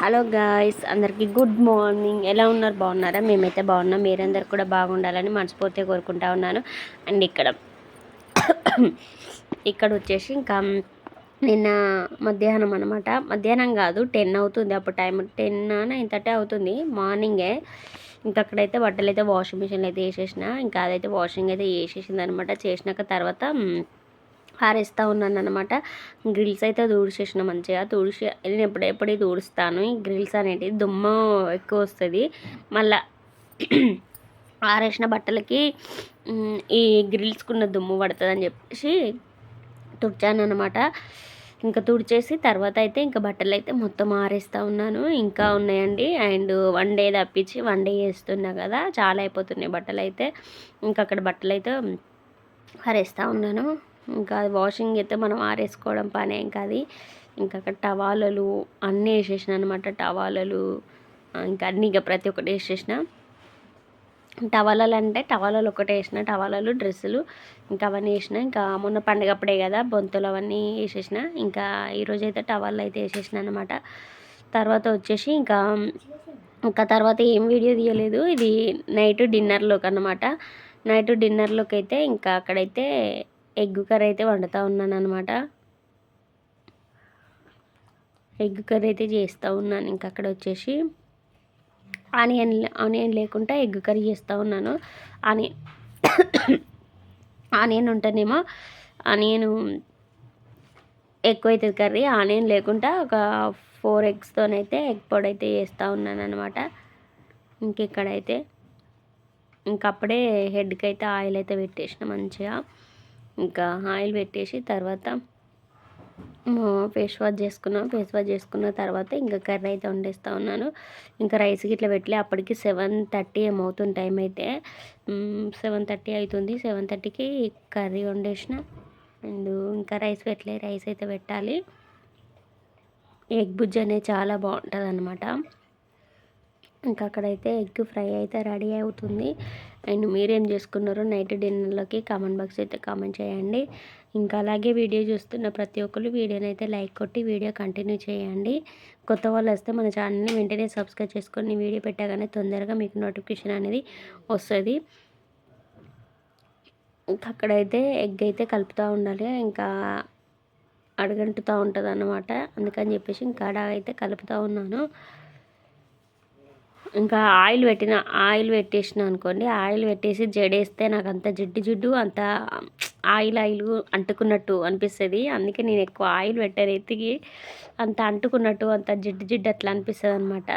Hello guys అందరికీ good morning. ఎలా ఉన్నారు? బాగున్నారా? మేమైతే బాగున్నాం. మీరందరు కూడా బాగుండాలని మనస్ఫూర్తిగా కోరుకుంటా ఉన్నాను. అండ్ ఇక్కడ ఇక్కడ వచ్చేసి ఇంకా నిన్న మధ్యాహ్నం అనమాట మధ్యాహ్నం కాదు టెన్ అవుతుంది. అప్పుడు టైం టెన్ నైన్ థర్టీ అవుతుంది. మార్నింగే ఇంకా అక్కడైతే బట్టలు అయితే వాషింగ్ మిషన్లో అయితే వేసేసిన. ఇంకా అదైతే వాషింగ్ అయితే వేసేసింది అనమాట చేసినాక తర్వాత ఆరేస్తూ ఉన్నాను అనమాట గ్రిల్స్ అయితే తుడిచేసిన మంచిగా. తుడిచి నేను ఎప్పుడెప్పుడు తుడుస్తాను. ఈ గ్రిల్స్ అనేటివి దుమ్ము ఎక్కువ వస్తుంది. మళ్ళా ఆరేసిన బట్టలకి ఈ గ్రిల్స్కున్న దుమ్ము పడుతుందని చెప్పేసి తుడిచాను అనమాట ఇంకా తుడిచేసి తర్వాత అయితే ఇంకా బట్టలు అయితే మొత్తం ఆరేస్తూ ఉన్నాను. ఇంకా ఉన్నాయండి. అండ్ వన్ డే తప్పించి వన్ డే వేస్తున్నా కదా. చాలా అయిపోతున్నాయి బట్టలు అయితే ఇంకా అక్కడ బట్టలు అయితే ఆరేస్తూ ఉన్నాను. ఇంకా వాషింగ్ అయితే మనం ఆరేసుకోవడం పనే. ఇంకా అది ఇంకా అక్కడ టవాలలు అన్నీ వేసేసిన అనమాట టవాలలు. ఇంకా అన్నీ ఇంకా ప్రతి ఒక్కటి వేసేసిన. టవాలలు అంటే టవాలలు ఒకటే వేసిన టవాలలు డ్రెస్సులు ఇంకా అవన్నీ వేసిన. ఇంకా మొన్న పండుగ అప్పుడే కదా బొంతులు అవన్నీ వేసేసిన. ఇంకా ఈరోజు అయితే టవాళ్ళు అయితే వేసేసిన అనమాట తర్వాత వచ్చేసి ఇంకా ఇంకా తర్వాత ఏం వీడియో తీయలేదు. ఇది నైట్ డిన్నర్లోకి అనమాట నైట్ డిన్నర్లోకి అయితే ఇంకా అక్కడైతే ఎగ్ కర్రీ అయితే వండుతూ ఉన్నాను అనమాట ఎగ్ కర్రీ అయితే చేస్తూ ఉన్నాను. ఇంకా అక్కడ వచ్చేసి ఆనియన్ ఆనియన్ లేకుండా ఎగ్ కర్రీ చేస్తూ ఉన్నాను. ఆనియన్ ఆనియన్ ఉంటేనేమో ఆనియన్ ఎక్కువ అవుతుంది కర్రీ. ఆనియన్ లేకుండా ఒక ఫోర్ ఎగ్స్తోనైతే ఎగ్ పొడి అయితే చేస్తూ ఉన్నాను అనమాట ఇంకెక్కడైతే ఇంకప్పుడే హెడ్కి అయితే ఆయిల్ అయితే పెట్టేసిన మంచిగా. ఇంకా ఆయిల్ పెట్టేసి తర్వాత ఫేస్ వాష్ చేసుకున్నాం ఫేస్ వాష్ చేసుకున్న తర్వాత ఇంకా కర్రీ అయితే వండేస్తూ ఉన్నాను. ఇంకా రైస్ ఇట్లా పెట్టలే అప్పటికి సెవెన్ థర్టీ ఏమవుతుంది టైం అయితే. సెవెన్ థర్టీ అవుతుంది. సెవెన్ థర్టీకి కర్రీ వండేసిన. అండ్ ఇంకా రైస్ పెట్టలే రైస్ అయితే పెట్టాలి. ఎగ్ బుజ్జి అనేది చాలా బాగుంటుంది అనమాట ఇంకా అక్కడైతే ఎగ్ ఫ్రై అయితే రెడీ అవుతుంది. అండ్ మీరేం చేసుకున్నారో నైట్ డిన్నర్లోకి కామెంట్ బాక్స్ అయితే కామెంట్ చేయండి. ఇంకా అలాగే వీడియో చూస్తున్న ప్రతి ఒక్కరు వీడియోని అయితే లైక్ కొట్టి వీడియో కంటిన్యూ చేయండి. కొత్త వాళ్ళు వస్తే మన ఛానల్ని వెంటనే సబ్స్క్రైబ్ చేసుకొని వీడియో పెట్టగానే తొందరగా మీకు నోటిఫికేషన్ అనేది వస్తుంది. ఇంకా అక్కడైతే ఎగ్ అయితే కలుపుతూ ఉండాలి. ఇంకా అడగంటుతూ ఉంటుంది అన్నమాట అందుకని చెప్పేసి ఇంకా అయితే కలుపుతూ ఉన్నాను. ఇంకా ఆయిల్ పెట్టిన ఆయిల్ పెట్టేసిన అనుకోండి ఆయిల్ పెట్టేసి జడేస్తే నాకు అంత జిడ్డు జిడ్డు అంత ఆయిల్ ఆయిల్ అంటుకున్నట్టు అనిపిస్తుంది. అందుకే నేను ఎక్కువ ఆయిల్ పెట్టాను ఎత్తికి అంత అంటుకున్నట్టు అంత జిడ్డు జిడ్డు అట్లా అనిపిస్తుంది అనమాట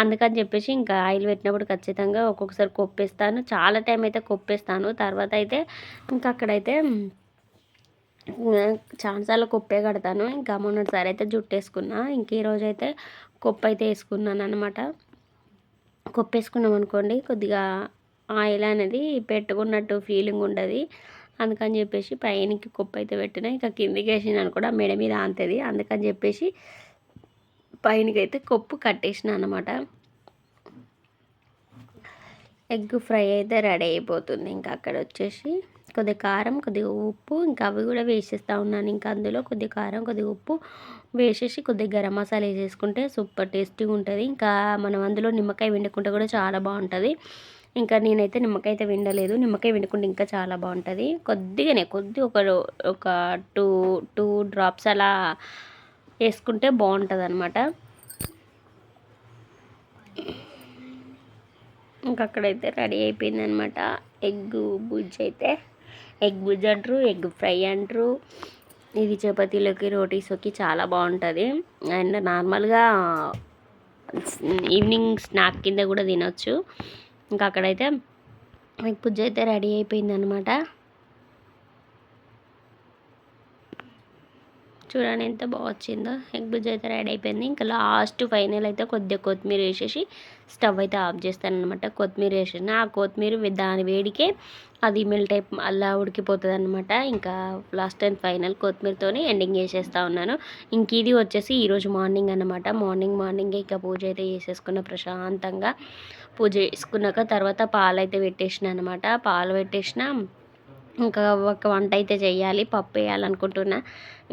అందుకని చెప్పేసి ఇంకా ఆయిల్ పెట్టినప్పుడు ఖచ్చితంగా ఒక్కొక్కసారి కొప్పేస్తాను. చాలా టైం అయితే కొప్పేస్తాను. తర్వాత అయితే ఇంకా అక్కడైతే చాలాసార్లు కొప్పే కడతాను. ఇంకా మొన్నటిసారి అయితే జుట్టు వేసుకున్నా ఇంక ఈరోజు అయితే అయితే వేసుకున్నాను అనమాట కొప్పేసుకున్నాం అనుకోండి కొద్దిగా ఆయిల్ అనేది పెట్టుకున్నట్టు ఫీలింగ్ ఉండదు. అందుకని చెప్పేసి పైనకి కొప్పు అయితే పెట్టిన ఇంకా కిందికి వేసినాను కూడా మెడ మీద అంతది. అందుకని చెప్పేసి పైనకైతే కొప్పు కట్టేసిన అనమాట ఎగ్ ఫ్రై అయితే రెడీ అయిపోతుంది. ఇంకా అక్కడ వచ్చేసి కొద్దిగా కారం కొద్దిగా ఉప్పు ఇంకా అవి కూడా వేసేస్తూ ఉన్నాను. ఇంకా అందులో కొద్దిగా కారం కొద్దిగా ఉప్పు వేసేసి కొద్దిగా గరం మసాలా వేసేసుకుంటే సూపర్ టేస్టీగా ఉంటుంది. ఇంకా మనం అందులో నిమ్మకాయ వండుకుంటే కూడా చాలా బాగుంటుంది. ఇంకా నేనైతే నిమ్మకాయ అయితే విండలేదు నిమ్మకాయ వండుకుంటే ఇంకా చాలా బాగుంటుంది. కొద్దిగానే కొద్ది ఒక ఒక టూ టూ డ్రాప్స్ అలా వేసుకుంటే బాగుంటుంది అనమాట ఇంకా అక్కడైతే రెడీ అయిపోయింది అనమాట ఎగ్ బుజ్జి అయితే. ఎగ్ బుజ్ అంటారు ఎగ్ ఫ్రై అంటారు. ఇది చపాతీలోకి రోటీస్లోకి చాలా బాగుంటుంది. అండ్ నార్మల్గా ఈవినింగ్ స్నాక్ కింద కూడా తినొచ్చు. ఇంకా అక్కడైతే ఎగ్ బుజ్జి అయితే రెడీ అయిపోయింది చూడండి ఎంత బాగా వచ్చిందో. ఎగ్ బుజ్ అయితే రెడీ అయిపోయింది. ఇంకా లాస్ట్ ఫైనల్ అయితే కొద్దిగా కొత్తిమీర వేసేసి స్టవ్ అయితే ఆఫ్ చేస్తాను అనమాట కొత్తిమీర వేసేసిన ఆ కొత్తిమీర దాని వేడికే అది మెల్ట్ అయి అలా ఉడికిపోతుంది అనమాట ఇంకా లాస్ట్ అండ్ ఫైనల్ కొత్తిమీరతో ఎండింగ్ చేసేస్తా ఉన్నాను. ఇంక ఇది వచ్చేసి ఈరోజు మార్నింగ్ అనమాట మార్నింగ్ మార్నింగ్ ఇంకా పూజ అయితే చేసేసుకున్న ప్రశాంతంగా. పూజ చేసుకున్నాక తర్వాత పాలు అయితే పెట్టేసిన అనమాట పాలు పెట్టేసిన ఇంకా ఒక వంట అయితే చేయాలి పప్పు వేయాలనుకుంటున్నా.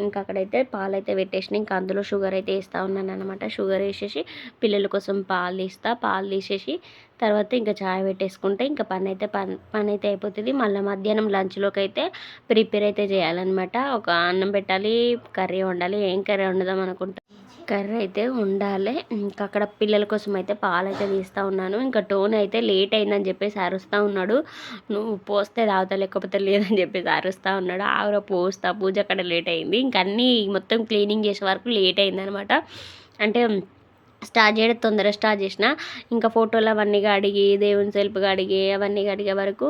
ఇంకా అక్కడైతే పాలు అయితే పెట్టేసిన ఇంకా అందులో షుగర్ అయితే వేస్తూ ఉన్నాను అనమాట షుగర్ వేసేసి పిల్లల కోసం పాలు తీస్తా పాలు తీసేసి తర్వాత ఇంకా చాయ్ పెట్టేసుకుంటే. ఇంకా పని అయితే పని పని అయితే అయిపోతుంది. మళ్ళీ మధ్యాహ్నం లంచ్లోకి అయితే ప్రిపేర్ అయితే చేయాలన్నమాట. ఒక అన్నం పెట్టాలి కర్రీ వండాలి ఏం కర్రీ వండుదాం అనుకుంటా. కర్రీ అయితే ఉండాలి. ఇంకా అక్కడ పిల్లల కోసం అయితే పాలు అయితే తీస్తూ ఉన్నాను. ఇంకా టోన్ అయితే లేట్ అయిందని చెప్పేసి అరుస్తూ ఉన్నాడు. నువ్వు పోస్తే తాగుతా లేకపోతే లేదని చెప్పేసి అరుస్తూ ఉన్నాడు. ఆవిడ పోస్తా పూజ అక్కడ లేట్ అయింది. ఇంకా అన్నీ మొత్తం క్లీనింగ్ చేసే వరకు లేట్ అయిందనమాట. అంటే స్టార్ట్ చేయడం తొందరగా స్టార్ట్ చేసిన ఇంకా ఫోటోలు అవన్నీ అడిగి దేవుని సెల్ఫ్ అడిగి అవన్నీ అడిగే వరకు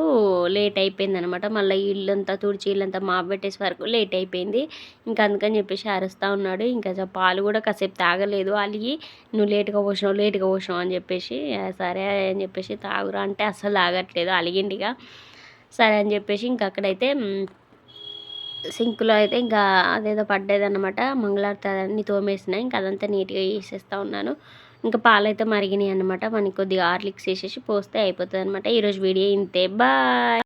లేట్ అయిపోయింది అనమాట మళ్ళీ ఇల్లంతా తుడిచి ఇల్లంతా మాపు పెట్టేసే వరకు లేట్ అయిపోయింది. ఇంకా అందుకని చెప్పేసి అరుస్తూ ఉన్నాడు. ఇంకా పాలు కూడా కాసేపు తాగలేదు. అలిగి నువ్వు లేట్గా పోసినావు లేట్గా పోసినావు అని చెప్పేసి సరే అని చెప్పేసి తాగురా అంటే అస్సలు తాగట్లేదు. అలిగిండిగా సరే అని చెప్పేసి ఇంకా అక్కడైతే సింక్లో అయితే ఇంకా అదేదో పడ్డదన్నమాట. మంగళారతి అన్నీ తోమేసిన ఇంకా అదంతా నీట్గా వేసేస్తూ ఉన్నాను. ఇంకా పాలైతే మరిగినాయి అనమాట మనకి కొద్దిగా ఆర్లిక్స్ వేసేసి పోస్తే అయిపోతుంది అనమాట ఈరోజు వీడియో ఇంతే. బాయ్!